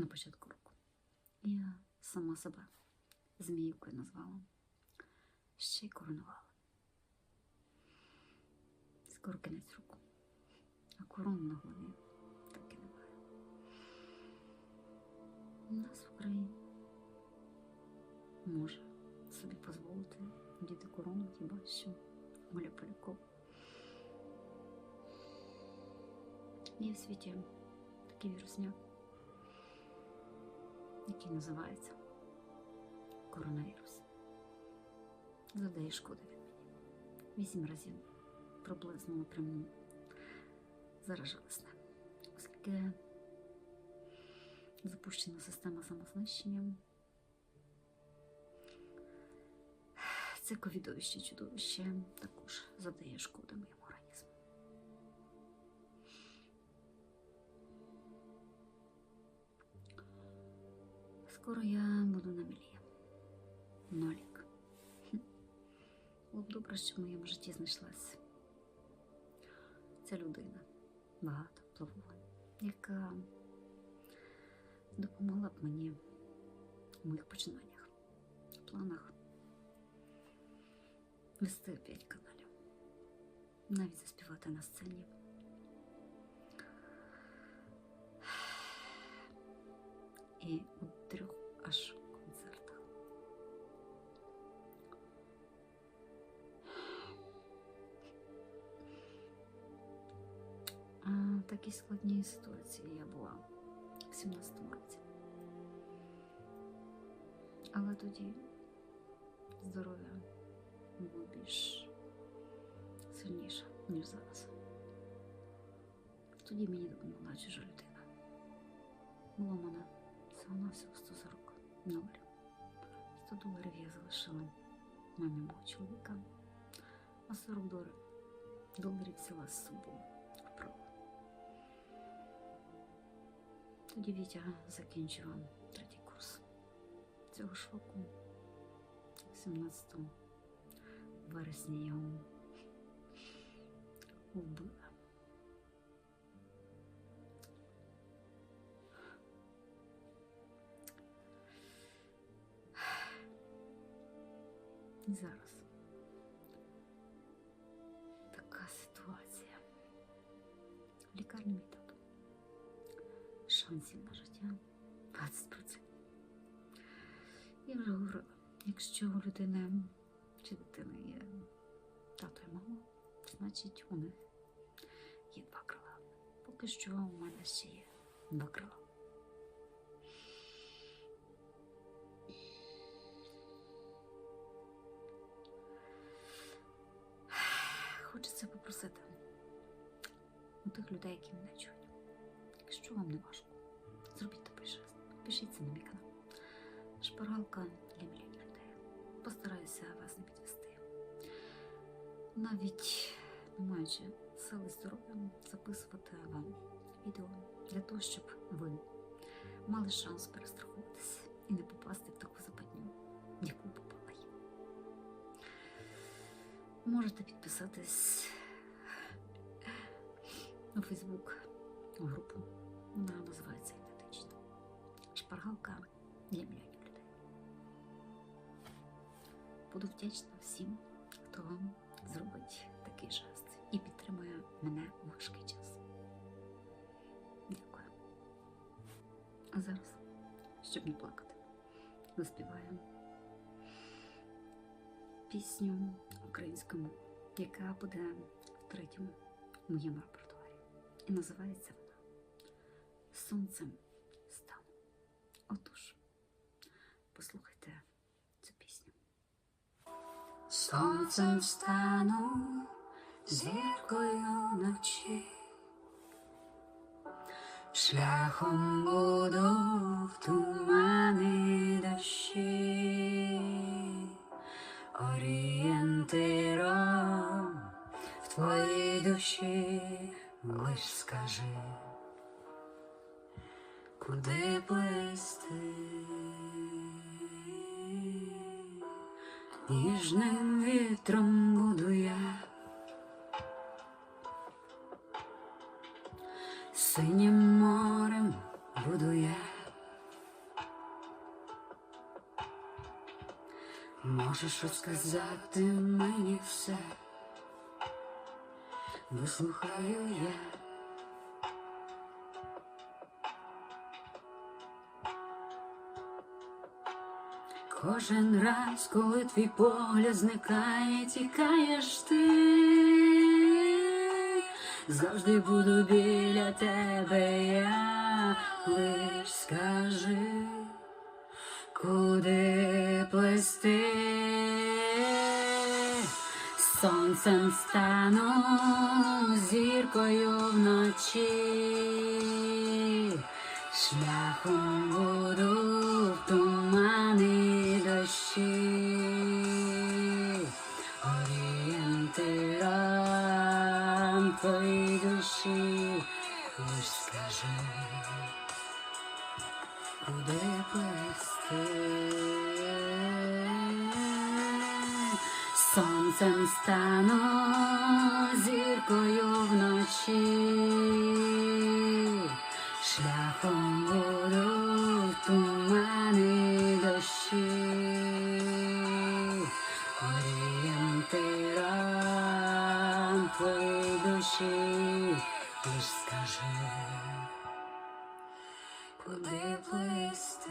на початку року. Я сама себе зміївкою назвала, ще й коронувала. Скоро кінець року, а корон на голові так і немає. У нас в Україні може собі дозволити діти корону хіба що Оля Полякова. Є в світі такий вірусняк, який називається коронавірус. Завдає шкоди він мені. Вісім разів приблизно напряму заражалась оскільки запущена система самознищення. Це ковідовище чудовище також завдає шкоди моєму Скоро я буду на мілі. Нолік. Було б добре, що в моєму житті знайшлась ця людина, багато впливова, яка допомогла б мені в моїх починаннях, планах вести п'ять каналів, навіть заспівати на сцені. І такій складній ситуації я була в 17-му році. Але тоді здоров'я було більш сильніше, ніж зараз. Тоді мені допомогла чужа людина. Було мене всього на всього 140 доларів. 100 доларів я залишила мамі мого чоловіка, а 40 доларів, доларів взяла з собою Тоді Вітя закінчила третій курс цього ж року, 17 вересня я його вбила. І зараз така ситуація. В лікарні мій тато. Шансів на життя 20%. Я вже говорила, якщо у людини чи дитини є тато і мама, значить у них є два крила. Поки що у мене ще є два крила. Хочеться попросити у тих людей, які мене чують. Якщо вам не важко, зробіть жест. Пишіться на мій канал. Шпаргалка для мільйонів людей. Постараюся вас не підвести. Навіть не маючи сили здоров'я записувати вам відео для того, щоб ви мали шанс перестрахуватися і не попасти в таку западню, в яку попала я. Можете підписатись у Фейсбук групу. Вона називається. Шпаргалка для мільйонів людей. Буду вдячна всім, хто зробить такий жест і підтримує мене у важкий час. Дякую. А зараз, щоб не плакати, заспіваю пісню українському, яка буде в третьому моєму репертуарі. І називається вона Сонцем. Отож, послухайте цю пісню. Сонцем встану, зіркою ночі, шляхом буду в тумани дощі, орієнтиром в твоїй душі лиш скажи, куди плисти. ніжним вітром буду я, синім морем буду я, можеш розказати мені все, вислухаю я. Кожен раз, коли твій погляд зникає, тікаєш ти, завжди буду біля тебе, я. Лиш скажи, куди плести, сонцем стану зіркою вночі, шляхом буду в тумани куди. Сонцем стану зіркою вночі, шляхом буду в дощі, орієнтиром твоїй душі, лиш скажи, куди плисти.